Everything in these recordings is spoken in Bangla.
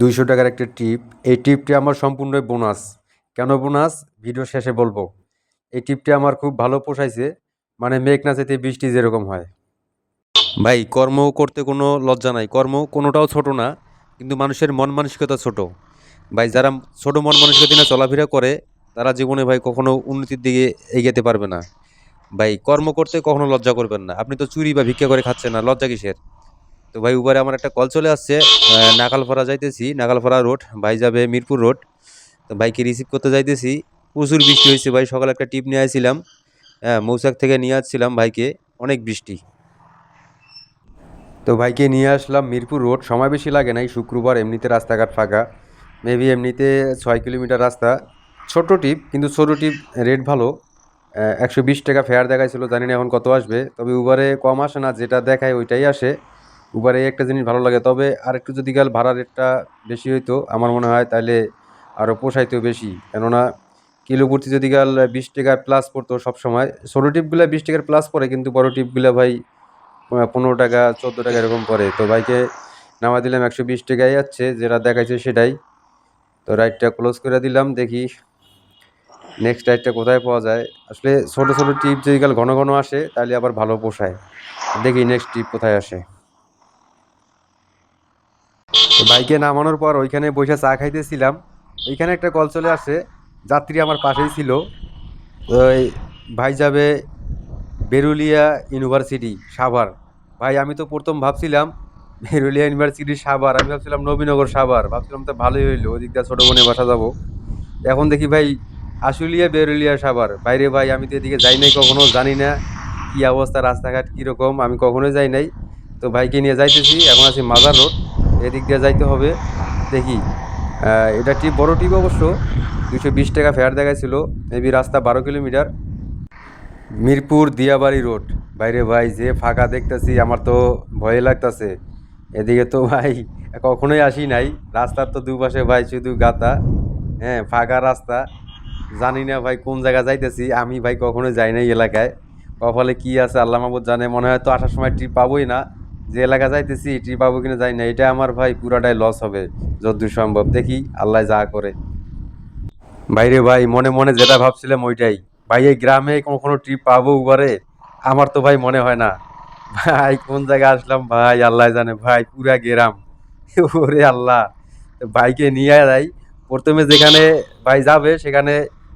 দুইশো টাকার একটা টিপ। এই টিপটি আমার সম্পূর্ণই বোনাস। কেন বোনাস? ভিডিও শেষে বলব। এই টিপটি আমার খুব ভালো পোষাইছে। মানে মেঘ না যেতে বৃষ্টি যেরকম হয়। ভাই কর্ম করতে কোনো লজ্জা নাই। কর্ম কোনোটাও ছোট না, কিন্তু মানুষের মন মানসিকতা ছোট। ভাই, যারা ছোট মন মানসিকতা নিয়ে চলাফেরা করে, তারা জীবনে ভাই কখনো উন্নতির দিকে এগোতে পারবে না। ভাই, কর্ম করতে কখনো লজ্জা করবেন না। আপনি তো চুরি বা ভিক্ষা করে খাচ্ছেন না। লজ্জা কিসের? তো ভাই উবারে আমার একটা কল চলে আসছে। নাগালপাড়া যাইতেছি নাগালপাড়া রোড ভাই যাবে মিরপুর রোড তো ভাইকে রিসিভ করতে যাইতেছি। প্রচুর বৃষ্টি হয়েছে ভাই, সকালে একটা টিপ নিয়ে আসছিলাম হ্যাঁ মৌসাক থেকে নিয়ে আসছিলাম ভাইকে। অনেক বৃষ্টি। তো ভাইকে নিয়ে আসলাম মিরপুর রোড সময় বেশি লাগে নাই, শুক্রবার এমনিতে রাস্তাঘাট ফাঁকা। মেবি এমনিতে ছয় কিলোমিটার রাস্তা। ছোট টিপ কিন্তু ছোট টিপ রেট ভালো। একশো বিশ টাকা ফেয়ার দেখাইছিল, জানি না এখন কত আসবে। তবে উবারে কম আসে না, যেটা দেখায় ওইটাই আসে। উবারে একটা জিনিস ভালো লাগে, তবে আর একটু যদি গেল ভাড়া রেটটা বেশি হইতো, আমার মনে হয় তাহলে আরও পোষাইতো বেশি। কেননা কিলো প্রতি যদি গেল বিশ টাকা প্লাস পড়তো সবসময়। ছোটো টিপগুলো বিশ টাকার প্লাস পড়ে, কিন্তু বড় টিপগুলো ভাই পনেরো টাকা, চোদ্দ টাকা এরকম পড়ে। তো বাইকে নামা দিলাম একশো বিশ টাকায় যাচ্ছে, যেটা দেখাইছে সেটাই। তো রাইডটা ক্লোজ করে দিলাম, দেখি নেক্সট রাইডটা কোথায় পাওয়া যায়। আসলে ছোটো ছোটো টিপ যদি গেল ঘন ঘন আসে তাহলে আবার ভালো পোষায়। দেখি নেক্সট টিপ কোথায় আসে। বাইকে নামানোর পর ওইখানে বসে চা খাইতেছিলাম। ওইখানে একটা কল চলে আসে, যাত্রী আমার পাশেই ছিল। ওই ভাই যাবে বেরুলিয়া ইউনিভার্সিটি, সাভার। ভাই, আমি তো প্রথম ভাবছিলাম বেরুলিয়া ইউনিভার্সিটি, সাভার। আমি ভাবছিলাম নবীনগর, সাভার। ভাবছিলাম তো ভালোই হইল ওদিক দিয়ে ছোটো বোনে বাসা যাব। এখন দেখি ভাই, আশুলিয়া, বেরুলিয়া, সাভার। বাইরে ভাই, আমি তো এদিকে যাই নাই কখনো, জানি না কী অবস্থা, রাস্তাঘাট কীরকম, আমি কখনোই যাই নাই। তো ভাইকে নিয়ে যাইতেছি, এখন আছি মাজার রোড। এদিক দিয়ে যাইতে হবে। দেখি এটা টিপ বড় টিপ অবশ্য? দুশো বিশ টাকা ফেয়ার দেখাইছিল। মেবি রাস্তা বারো কিলোমিটার। মিরপুর দিয়াবাড়ি রোড। বাইরে ভাই, যে ফাঁকা দেখতেছি, আমার তো ভয় লাগতাছে। এদিকে তো ভাই, কখনোই আসি নাই। রাস্তার তো দুপাশে ভাই শুধু গাতা। হ্যাঁ ফাঁকা রাস্তা। জানি না ভাই কোন জায়গা যাইতেছি। আমি ভাই কখনোই যাই নাই এলাকায়। কপালে কি আছে, আল্লাহ মাহবুদ জানে। মনে হয় তো আসার সময় ট্রিপ পাবোই না। যে এলাকা যাইতেছি ট্রিপ পাবো কিনা যাই না। এটা আমার ভাই পুরাটাই লস হবে যতদূর সম্ভব। দেখি, আল্লাহ যা করে। বাইরে ভাই, মনে মনে যেটা ভাবছিলাম ওইটাই। ভাই, এই গ্রামে কোনো ট্রিপ পাবো উবারে? আমার তো ভাই মনে হয় না। ভাই, কোন জায়গায় আসলাম? ভাই, আল্লাহ জানে। ভাই, পুরা গ্রাম। ওরে আল্লাহ। ভাইকে নিয়ে যাই। প্রথমে যেখানে ভাই যাবে, সেখানে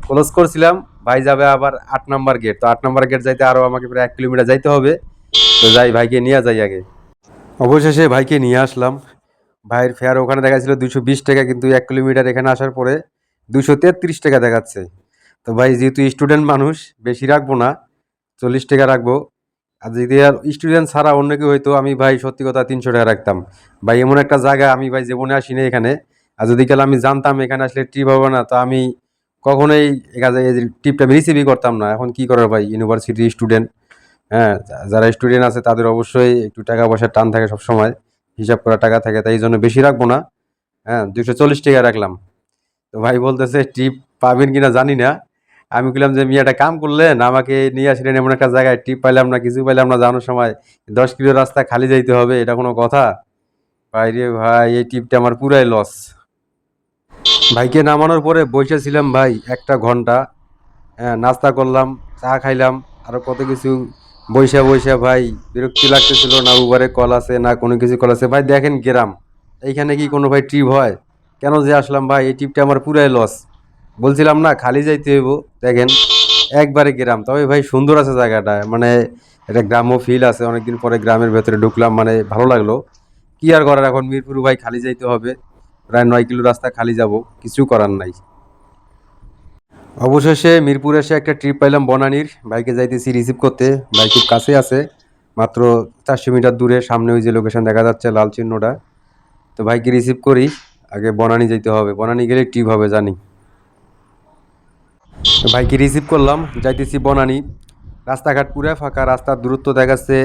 ক্লোজ করছিলাম। ভাই যাবে আবার আট নাম্বার গেট তো আট নাম্বার গেট যাইতে আরও আমাকে প্রায় এক কিলোমিটার যাইতে হবে। তো যাই, ভাইকে নিয়ে যাই আগে। অবশেষে ভাইকে নিয়ে আসলাম। ভাইয়ের ফেয়ার ওখানে দেখাচ্ছিল দুশো বিশ টাকা, কিন্তু এক কিলোমিটার এখানে আসার পরে দুশো তেত্রিশ টাকা দেখাচ্ছে। তো ভাই, যেহেতু স্টুডেন্ট মানুষ, বেশি রাখব না, চল্লিশ টাকা রাখব। আর যদি আর স্টুডেন্ট ছাড়া অন্য কেউ হয়তো আমি ভাই সত্যি কথা তিনশো টাকা রাখতাম। ভাই, এমন একটা জায়গা আমি ভাই জীবনে আসিনি এখানে। আর যদি কাল আমি জানতাম এখানে আসলে ট্রিপ হবে না, তো আমি কখনোই এখানে টিপটা আমি রিসিভই করতাম না। এখন কি করার ভাই ইউনিভার্সিটি স্টুডেন্ট হ্যাঁ যারা স্টুডেন্ট আছে তাদের অবশ্যই একটু টাকা পয়সার টান থাকে সব সময় হিসাব করা টাকা থাকে, তাই জন্য বেশি রাখব না। হ্যাঁ দুশো চল্লিশ টাকা রাখলাম। তো ভাই বলতেছে, টিপ পাবেন কিনা জানি না। আমি বললাম যে, মিয়াটা কাম করলেন আমাকে নিয়ে আসলেন এমন একটা জায়গায়, টিপ পাইলাম না, কিছু পাইলাম না যাওয়ানোর সময় দশ কিলো রাস্তা খালি যাইতে হবে, এটা কোনো কথা? ভাই রে ভাই, এই টিপটা আমার পুরাই লস ভাইকে নামানোর পরে বসেছিলাম ভাই একটা ঘণ্টা। হ্যাঁ নাস্তা করলাম, চা খাইলাম আরও কত কিছু বৈশা বৈশা ভাই বিরক্তি লাগতেছিল না উবারে কল আছে না কোনো কিছু কল আছে। ভাই দেখেন গ্রাম এইখানে কি কোনো ভাই ট্রিপ হয়? কেন যে আসলাম ভাই এই ট্রিপটা আমার পুরাই লস বলছিলাম না খালি যাইতে হইব দেখেন একবারে গ্রাম। তবে ভাই সুন্দর আছে জায়গাটা মানে একটা গ্রাম্য ফিল আছে অনেকদিন পরে গ্রামের ভেতরে ঢুকলাম মানে ভালো লাগল। কি আর করার এখন? মিরপুর ভাই খালি যাইতে হবে প্রায় নয় কিলো রাস্তা খালি যাব কিছু করার নাই। অবশেষে মিরপুর এসে একটা ট্রিপ পাইলাম বনানির। বাইকে যাইতেছি রিসিভ করতে। বাইক খুব কাছে আছে, মাত্র চারশো মিটার দূরে। সামনে ওই যে লোকেশন দেখা যাচ্ছে, লাল চিহ্নটা। তো বাইকে রিসিভ করি। আগে বনানি যেতে হবে। বনানি গেলে ট্রিপ হবে, জানি। বাইকে রিসিভ করলাম। যাইতেছি বনানি। রাস্তাঘাট পুরো ফাঁকা, রাস্তার দূরত্ব দেখাচ্ছে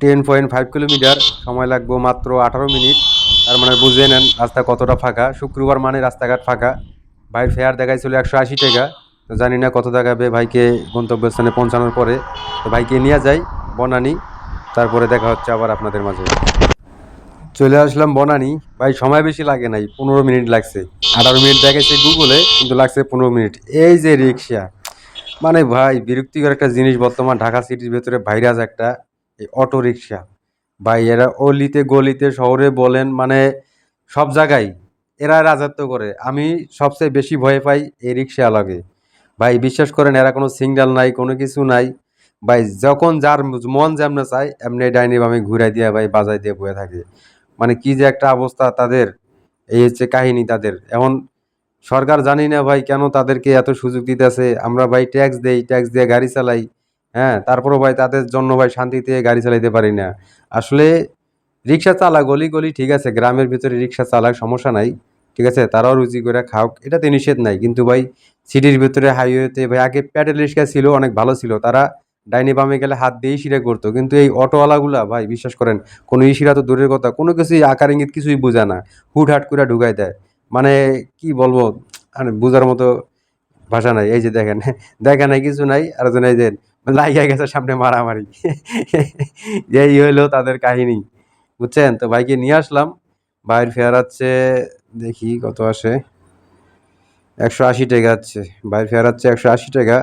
টেন পয়েন্ট ফাইভ কিলোমিটার সময় লাগবে মাত্র আঠারো মিনিট। তার মানে বুঝে নেন, রাস্তা কতটা ফাঁকা। শুক্রবার মানে রাস্তাঘাট ফাঁকা। ভাইয়ের ফেয়ার দেখাইছিল একশো আশি টাকা। তো জানি না কত দেখাবে ভাইকে গন্তব্যস্থানে পৌঁছানোর পরে। তো ভাইকে নিয়ে যাই, বনানি। তারপরে দেখা হচ্ছে আবার আপনাদের মাঝে। চলে আসলাম বনানি। ভাই, সময় বেশি লাগে নাই, পনেরো মিনিট লাগছে। আঠারো মিনিট দেখেছে গুগলে কিন্তু লাগছে পনেরো মিনিট। এই যে রিক্সা। মানে ভাই, বিরক্তিকর একটা জিনিস বর্তমান ঢাকা সিটির ভেতরে ভাইরাস একটা, এই অটো রিক্সা ভাই, এরা অলিতে গলিতে শহরে বলেন মানে সব জায়গায় এরা রাজত্ব করে। আমি সবচেয়ে বেশি ভয় পাই এই রিক্সা লাগে। ভাই, বিশ্বাস করেন, এরা কোনো সিগন্যাল নাই, কোনো কিছু নাই। ভাই, যখন যার মন যেমনে চায়, এমনি ডাইনি আমি ঘুরাই দিয়ে ভাই বাজাই দিয়ে বয়ে থাকে। মানে কি যে একটা অবস্থা তাদের, এই হচ্ছে কাহিনী তাদের। এখন সরকার জানি না ভাই কেন তাদেরকে এত সুযোগ দিতেছে। আমরা ভাই ট্যাক্স দেই, ট্যাক্স দিয়ে গাড়ি চালাই। হ্যাঁ তারপরও ভাই তাদের জন্য ভাই শান্তিতে গাড়ি চালাইতে পারি না। আসলে রিক্সা চালা, গলি গলি, ঠিক আছে, গ্রামের ভিতরে রিক্সা চালাক সমস্যা নাই, ঠিক আছে, তারাও রুজি করে খাওক এটাতে নিষেধ নাই, কিন্তু ভাই, সিটির ভিতরে হাইওয়েতে ভাই, আগে প্যাডেল রিক্সা ছিল, অনেক ভালো ছিল, তারা ডাইনি বামে গেলে হাত দিয়েই ইশিরা করতো, কিন্তু এই অটোওয়ালাগুলা, ভাই, বিশ্বাস করেন, কোনো ইসিরা তো দূরের কথা, কোনো কিছুই আকার ইঙ্গিত কিছুই বোঝে না হুট হাট করে ঢুকাই দেয় মানে কি বলব মানে বোঝার মতো ভাষা নাই, এই যে দেখেন দেখা নাই কিছু নাই আর এই যে লাইগা গেছে সামনে মারামারি, এই হইল তাদের কাহিনী। বুঝছেন? তো ভাইকে নিয়ে আসলাম। ভাইয়ের ফেয়ার হচ্ছে দেখি কত আসে। একশো আশি টাকা আছে। ভাইয়ের ফেয়ার হচ্ছে একশো আশি টাকা।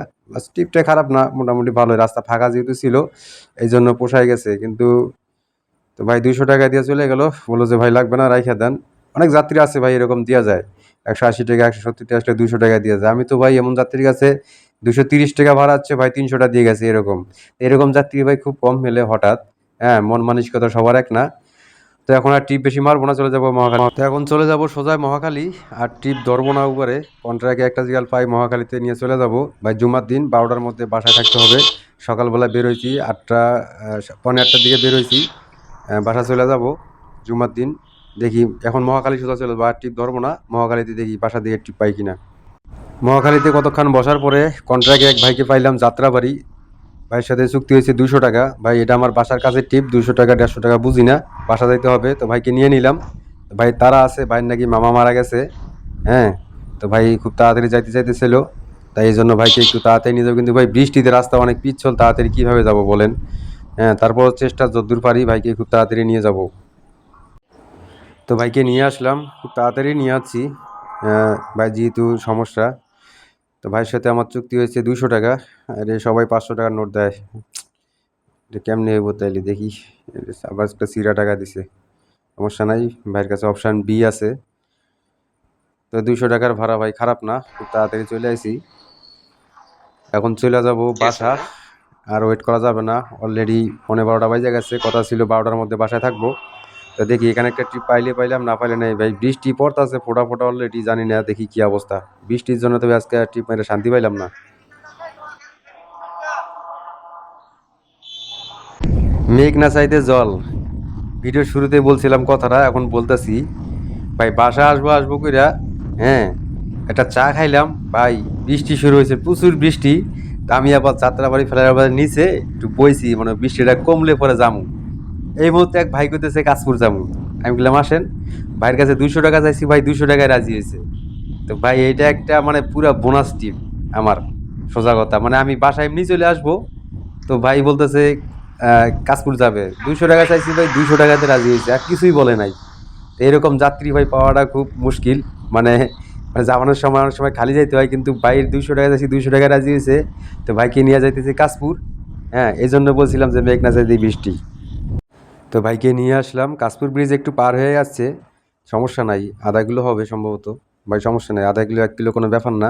টিপটা খারাপ না, মোটামুটি ভালোই। রাস্তা ফাঁকা যেহেতু ছিল এই জন্য পোষায় গেছে। কিন্তু তো ভাই দুইশো টাকা দিয়ে চলে গেল। বলল যে, ভাই, লাগবে না, রাইখা দেন। অনেক যাত্রী আছে ভাই, এরকম দেওয়া যায়। একশো আশি টাকা, একশো সত্তর টাকা আসলে দুশো টাকা দিয়ে যায়। আমি তো ভাই, এমন যাত্রীর কাছে দুশো তিরিশ টাকা ভাড়া হচ্ছে ভাই, তিনশোটা দিয়ে গেছে এরকম। এরকম যাত্রী ভাই খুব কম মেলে হঠাৎ। হ্যাঁ মন মানসিকতা সবার এক না। তো এখন আর ট্রিপ বেশি মারবো না চলে যাব মহাখালী। তো এখন চলে যাব সোজা মহাখালী আর ট্রিপ ধরবো না উপরে। কন্ট্রাক্টে একটা জিগাল পাই মহাখালীতে নিয়ে চলে যাব। ভাই জুমার দিন বারোটার মধ্যে বাসায় থাকতে হবে। সকালবেলা বেরোইছি আটটা আহ, পৌনে আটটার দিকে বেরোইছি আহ, বাসা চলে যাব জুমার দিন। দেখি এখন মহাখালী সোজা চলে যাব। আর ট্রিপ ধরবো না মহাকালীতে দেখি বাসা দিকে ট্রিপ পাই কিনা। মহাখালীতে কতক্ষণ বসার পরে কন্ট্রাক্টে এক ভাইকে পাইলাম যাত্রাবাড়ি। ভাইয়ের সাথে চুক্তি হয়েছে দুশো টাকা। ভাই, এটা আমার বাসার কাছে টিপ দুশো টাকা, দেড়শো টাকা, বুঝি না। বাসা যাইতে হবে। তো ভাইকে নিয়ে নিলাম। ভাই, তারা আছে, ভাইয়ের নাকি মামা মারা গেছে। হ্যাঁ? তো ভাই, খুব তাড়াতাড়ি যাইতে চাইতেছিল। তাই এই জন্য ভাইকে একটু তাড়াতাড়ি নিয়ে যাব। কিন্তু ভাই, বৃষ্টিতে রাস্তা অনেক পিচ্ছল, তাড়াতাড়ি কীভাবে যাব বলেন? হ্যাঁ তারপর চেষ্টা যদ্দূর পারি, ভাইকে খুব তাড়াতাড়ি নিয়ে যাব। তো ভাইকে নিয়ে আসলাম। খুব তাড়াতাড়ি নিয়ে আসছি। ভাই, যেহেতু সমস্যা তো ভাইয়ের সাথে আমার চুক্তি হয়েছে দুশো টাকা। আর সবাই পাঁচশো টাকার নোট দেয়। এটা কেমনি হইব তাইলে দেখি। আবার একটা সিরা টাকা দিছে। সমস্যা নাই ভাইয়ের কাছে অপশান বি আছে। তো দুশো টাকার ভাড়া ভাই খারাপ না খুব তাড়াতাড়ি চলে আসি এখন চলে যাব বাসা। আর ওয়েট করা যাবে না। অলরেডি পনেরো বারোটা বাজে গেছে কথা ছিল বারোটার মধ্যে বাসায় থাকব। তো দেখি এখানে একটা ট্রিপ পাইলে পাইলাম, না পাইলে নেই। ভাই, বৃষ্টি পড়তাছে ফোটা ফোটা অলরেডি জানি না দেখি কি অবস্থা। বৃষ্টির জন্য তো আজকে ট্রিপ মেরে শান্তি পাইলাম না। মেঘ না চাইতে জল। ভিডিওর শুরুতে বলছিলাম কথাটা, এখন বলতেছি, ভাই বাসা আসব আসব কইরা হ্যাঁ একটা চা খাইলাম। ভাই, বৃষ্টি শুরু হয়েছে, প্রচুর বৃষ্টি। আমি আবার যাত্রাবাড়ি ফেলার নিচে একটু বইছি মানে বৃষ্টিটা কমলে পরে যামু। এই মুহূর্তে এক ভাই করতেছে কাজপুর যামু আমি বললাম আসেন। ভাইয়ের কাছে দুশো টাকা চাইছি ভাই দুশো টাকায় রাজি হয়েছে। তো ভাই এটা একটা মানে পুরা বোনাস টিপ আমার সোজা কথা। মানে আমি বাসায় এমনি চলে আসব। তো ভাই বলতেছে আহ, কাশপুর যাবে। দুইশো টাকা চাইছি ভাই দুইশো টাকাতে রাজি হয়েছে। আর কিছুই বলে নাই। তো এরকম যাত্রী ভাই পাওয়াটা খুব মুশকিল। মানে মানে যাওয়ানোর সময় অনেক সময় খালি যাইতে হয় কিন্তু ভাইয়ের দুইশো টাকা চাইছি দুইশো টাকা রাজি হয়েছে। তো ভাইকে নিয়ে যাইতেছে কাশপুর হ্যাঁ এই জন্য বলছিলাম যে মেঘ না চাইতে বৃষ্টি। তো ভাইকে নিয়ে আসলাম। কাশপুর ব্রিজ একটু পার হয়ে যাচ্ছে। সমস্যা নাই আধা কিলো হবে সম্ভবত। ভাই, সমস্যা নাই আধা কিলো এক কিলো কোনো ব্যাপার না।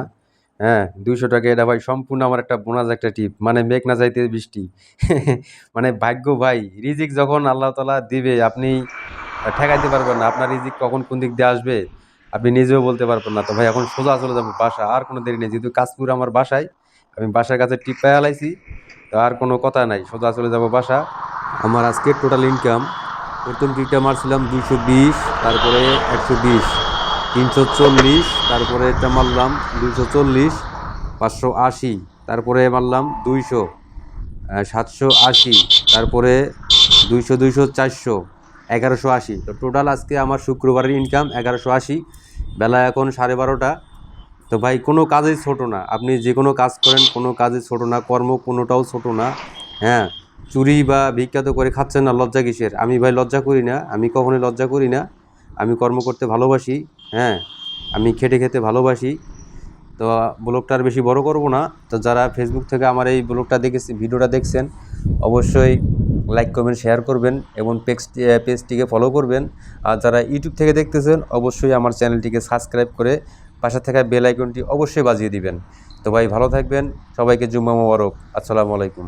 হ্যাঁ দুইশো টাকা এটা ভাই, সম্পূর্ণ আমার একটা বোনাস, একটা টিপ মানে মেঘ না যাইতে বৃষ্টি। মানে ভাগ্য ভাই, রিজিক যখন আল্লাহ তালা দিবে, আপনি ঠেকাইতে পারবেন না। আপনার রিজিক কখন কোন দিক দিয়ে আসবে, আপনি নিজেও বলতে পারবেন না। তো ভাই, এখন সোজা চলে যাব বাসা। আর কোনো দেরি নেই, যেহেতু কাশপুর আমার বাসায়, আমি বাসার কাছে টিপ পেয়ে আর কোনো কথা নাই। সোজা চলে যাব বাসা। আমার আজকে টোটাল ইনকাম প্রথম টিপটা মারছিলাম দুইশো বিশ, তারপরে একশো বিশ, তিনশো চল্লিশ, তারপরে এটা মারলাম দুইশো চল্লিশ, পাঁচশো আশি, তারপরে মারলাম দুইশো সাতশো আশি, তারপরে দুইশো দুইশো, চারশো, এগারোশো আশি। তো টোটাল আজকে আমার শুক্রবারের ইনকাম এগারোশো আশি, বেলা এখন সাড়ে বারোটা। তো ভাই, কোনো কাজেই ছোট না। আপনি যে কোনো কাজ করেন, কোনো কাজে ছোট না, কর্ম কোনোটাও ছোট না। হ্যাঁ চুরি বা বিখ্যাত করে খাচ্ছেন না, লজ্জা কিসের? আমি ভাই লজ্জা করি না, আমি কখনোই লজ্জা করি না। আমি কর্ম করতে ভালোবাসি হ্যাঁ আমি খেটে খেতে ভালোবাসি। তো ব্লগটা আর বেশি বড় করব না। তো যারা ফেসবুক থেকে আমার এই ব্লগটা দেখেছে, ভিডিওটা দেখছেন, অবশ্যই লাইক, কমেন্ট, শেয়ার করবেন এবং পেজ পেজটিকে ফলো করবেন। আর যারা ইউটিউব থেকে দেখতেছেন, অবশ্যই আমার চ্যানেলটিকে সাবস্ক্রাইব করে পাশে থাকা বেল আইকনটি অবশ্যই বাজিয়ে দিবেন। তো ভাই ভালো থাকবেন, সবাইকে জুম্মা মোবারক। আসসালামু আলাইকুম।